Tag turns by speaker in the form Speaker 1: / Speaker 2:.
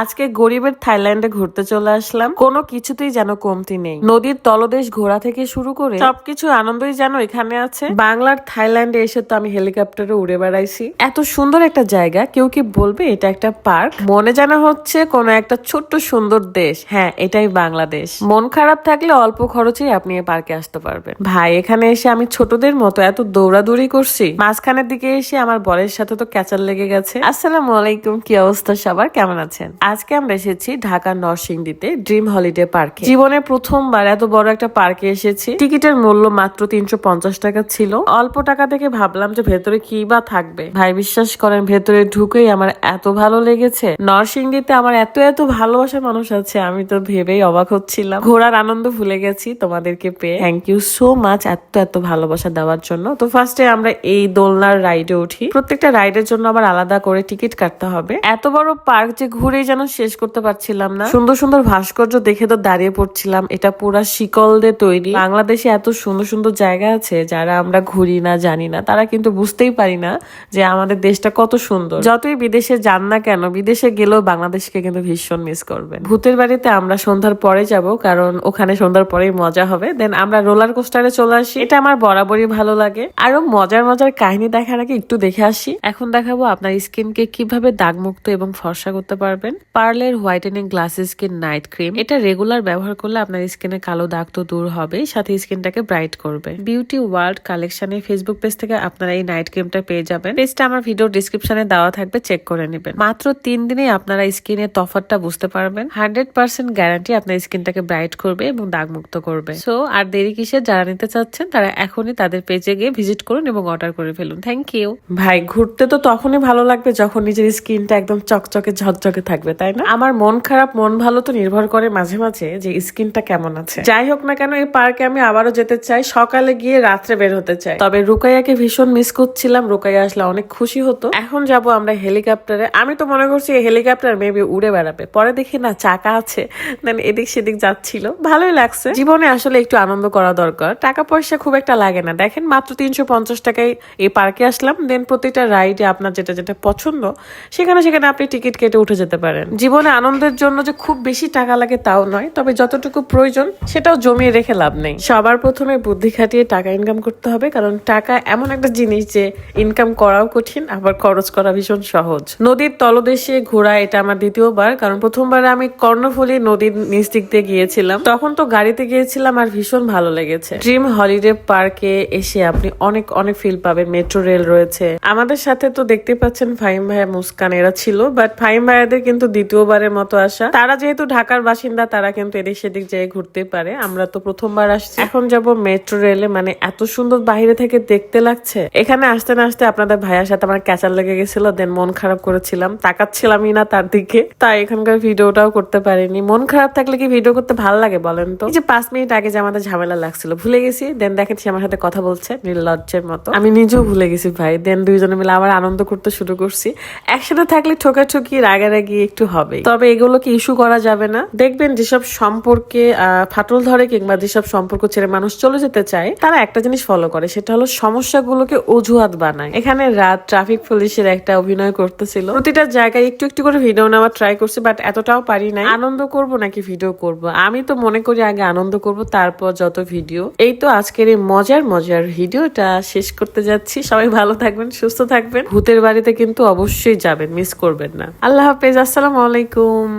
Speaker 1: আজকে গরিবের থাইল্যান্ডে ঘুরতে চলে আসলাম। কোনো কিছুতেই যেন কমতি নেই। নদীর তলদেশ ঘোরা থেকে শুরু করে সবকিছু আনন্দই যেন এখানে আছে। বাংলার থাইল্যান্ডে এসে তো আমি হেলিকপ্টারে উড়ে বেড়াইছি। এত সুন্দর একটা জায়গা, কেউ কি বলবে এটা একটা পার্ক? মনে জানা হচ্ছে কোন একটা ছোট্ট সুন্দর দেশ। হ্যাঁ এটাই বাংলাদেশ। মন খারাপ থাকলে অল্প খরচেই আপনি এই পার্কে আসতে পারবেন। ভাই, এখানে এসে আমি ছোটদের মতো এত দৌড়াদৌড়ি করছি। মাঝখানের দিকে এসে আমার বরের সাথে তো ক্যাচার লেগে গেছে। আসসালামু আলাইকুম, কি অবস্থা সবার? কেমন আছেন? আজকে আমরা এসেছি ঢাকা নরসিংদীতে ড্রিম হলিডে পার্কে জীবনে প্রথমবার এত বড় একটা পার্কে এসেছি। টিকিটের মূল্য মাত্র তিনশো পঞ্চাশ টাকা ছিল। অল্প টাকা থেকে ভাবলাম যে ভেতরে কি বা থাকবে। ভাই বিশ্বাস করেন, ভেতরে ঢুকেই আমার এত ভালো লেগেছে। নরসিংদীতে আমার এত এত ভালোবাসা মানুষ আছে, আমি তো ভেবেই অবাক হচ্ছিলাম। ঘোরার আনন্দ ভুলে গেছি তোমাদেরকে পেয়ে। থ্যাংক ইউ সো মাচ এত এত ভালোবাসা দেওয়ার জন্য। তো ফার্স্টে আমরা এই দোলনার রাইডে উঠি। প্রত্যেকটা রাইডের জন্য আবার আলাদা করে টিকিট কাটতে হবে। এত বড় পার্ক যে ঘুরেই যেন শেষ করতে পারছিলাম না। সুন্দর সুন্দর ভাস্কর্য দেখে তো দাঁড়িয়ে পড়ছিলাম। এটা পুরা শিকল দিয়ে তৈরি। বাংলাদেশে এত সুন্দর সুন্দর জায়গা আছে, যারা আমরা ঘুরি না, জানি না, তারা কিন্তু বুঝতেই পারি না যে আমাদের দেশটা কত সুন্দর। যতই বিদেশে যান না কেন, বিদেশে গেলেও বাংলাদেশকে কিন্তু ভীষণ মিস করবে ভূতের বাড়িতে আমরা সন্ধ্যার পরে যাব, কারণ ওখানে সন্ধ্যার পরেই মজা হবে। দেন আমরা রোলার কোস্টারে চলে আসি। এটা আমার বরাবরই ভালো লাগে। আরও মজার মজার কাহিনী দেখার আগে একটু দেখে আসি। এখন দেখাবো আপনার স্কিনকে কীভাবে দাগমুক্ত এবং ফর্সা করতে পারবেন। পার্লের whitening glass skin night cream. এটা রেগুলার ব্যবহার করলে আপনার স্কিনে কালো দাগ তো দূর হবে, সাথে স্কিনটাকে ব্রাইট করবে। বিউটি ওয়ার্ল্ড কালেকশনের ফেসবুক পেজ থেকে আপনারা এই নাইট ক্রিমটা পেয়ে যাবেন। পেজটা আমার ভিডিও ডিসক্রিপশনে দেওয়া থাকবে চেক করে নেবেন। মাত্র তিন দিনেই আপনারা স্কিনের তফাতটা বুঝতে পারবেন। হান্ড্রেড পার্সেন্ট গ্যারান্টি আপনার স্কিনটাকে ব্রাইট করবে এবং দাগমুক্ত করবে। সো আর দেরি কিসে, যারা নিতে চাচ্ছেন, তারা এখনই তাদের পেজে গিয়ে ভিজিট করুন এবং অর্ডার করে ফেলুন। থ্যাংক ইউ ভাই, ঘুরতে তো তখনই ভালো লাগবে যখন নিজের স্কিনটা একদম চকচকে, ঝকঝকে থাকবে। তাই না? আমার মন খারাপ মন ভালো তো নির্ভর করে মাঝে মাঝে যে স্কিনটা কেমন আছে। যাই হোক না কেন এই পার্কে আমি আবারও যেতে চাই সকালে গিয়ে রাত্রে বের হতে চাই। তবে রুকাইয়াকে ভীষণ মিস করছিলাম রুকাইয়া আসলে অনেক খুশি হতো। এখন যাব আমরা হেলিকপ্টারে। আমি তো মনে করছি এই হেলিকপ্টার মেবি উড়ে বেড়াবে। পরে দেখি না চাকা আছে। দেন এদিক সেদিক যাচ্ছিল। ভালোই লাগছে। জীবনে আসলে একটু আনন্দ করা দরকার। টাকা পয়সা খুব একটা লাগে না। দেখেন মাত্র তিনশো পঞ্চাশ টাকায় এই পার্কে আসলাম। দেন প্রতিটা রাইডে আপনার যেটা যেটা পছন্দ সেখানে সেখানে আপনি টিকিট কেটে উঠে যেতে পারেন। জীবনে আনন্দের জন্য যে খুব বেশি টাকা লাগে তাও নয়, তবে যতটুকু প্রয়োজন সেটাও জমিয়ে রেখে লাভ নেই। সবার প্রথমে বুদ্ধি খাটিয়ে টাকা ইনকাম করতে হবে, কারণ টাকা এমন একটা জিনিস যে ইনকাম করাও কঠিন, আবার খরচ করা ভীষণ সহজ। নদীর তলদেশে ঘোরা এটা আমার দ্বিতীয়বার, কারণ প্রথমবার আমি কর্ণফুলী নদীর নিচ দিক দিয়ে গিয়েছিলাম। তখন তো গাড়িতে গিয়েছিলাম আর ভীষণ ভালো লেগেছে। ড্রিম হলিডে পার্কে এসে আপনি অনেক অনেক ফিল পাবেন মেট্রো রেল রয়েছে। আমাদের সাথে তো দেখতে পাচ্ছেন ফাহিম ভাইয়া মুস্কান, এরা ছিল বাট ফাহিম ভাইয়াদের কিন্তু দ্বিতীয়বারের মতো আসা। তারা যেহেতু ঢাকার বাসিন্দা, তারা কিন্তু এদিক সেদিক যেয়ে ঘুরতে পারে। আমরা তো প্রথমবার আসছি। এখন যাব মেট্রো রেলে। মানে এত সুন্দর বাইরে থেকে দেখতে লাগছে। এখানে আসতে না আসতে আপনাদের ভাইয়ার সাথে আমার ক্যাচার লেগে গেছিল দেন মন খারাপ করেছিলাম। তাকাচ্ছিলামই না তার দিকে। তাই এখানকার ভিডিওটাও করতে পারিনি। মন খারাপ থাকলে কি ভিডিও করতে ভালো লাগে বলেন তো? যে পাঁচ মিনিট আগে যে আমাদের ঝামেলা লাগছিল, ভুলে গেছি। দেন দেখেন সে আমার সাথে কথা বলছে, নির্লজ্জের মতো। আমি নিজেও ভুলে গেছি ভাই। দেন দুইজনে মিলে আবার আনন্দ করতে শুরু করছি। একসাথে থাকলে ঠোকাঠুকি, রাগারাগি একটু হবে। তবে এগুলোকে ইস্যু করা যাবে না। দেখবেন যেসব সম্পর্কে ফাটল ধরে কিংবা যেসব সম্পর্ক ছেড়ে মানুষ চলে যেতে চায়, তারা একটা জিনিস ফলো করে, সেটা হলো সমস্যাগুলোকে অজুহাত বানায়। এখানে রাত ট্রাফিক পুলিশের একটা অভিনয় করতেছিল। প্রতিটা জায়গায় একটু একটু করে ভিডিও নেওয়ার ট্রাই করছি বাট এতটাও পারি নাই। আনন্দ করব নাকি ভিডিও করব? আমি তো মনে করি আগে আনন্দ করব, তারপর যত ভিডিও এই তো আজকের এই মজার মজার ভিডিওটা শেষ করতে যাচ্ছি। সবাই ভালো থাকবেন, সুস্থ থাকবেন। ভূতের বাড়িতে কিন্তু অবশ্যই যাবেন মিস করবেন না। আল্লাহ হাফেজ আসসালামু আলাইকুম।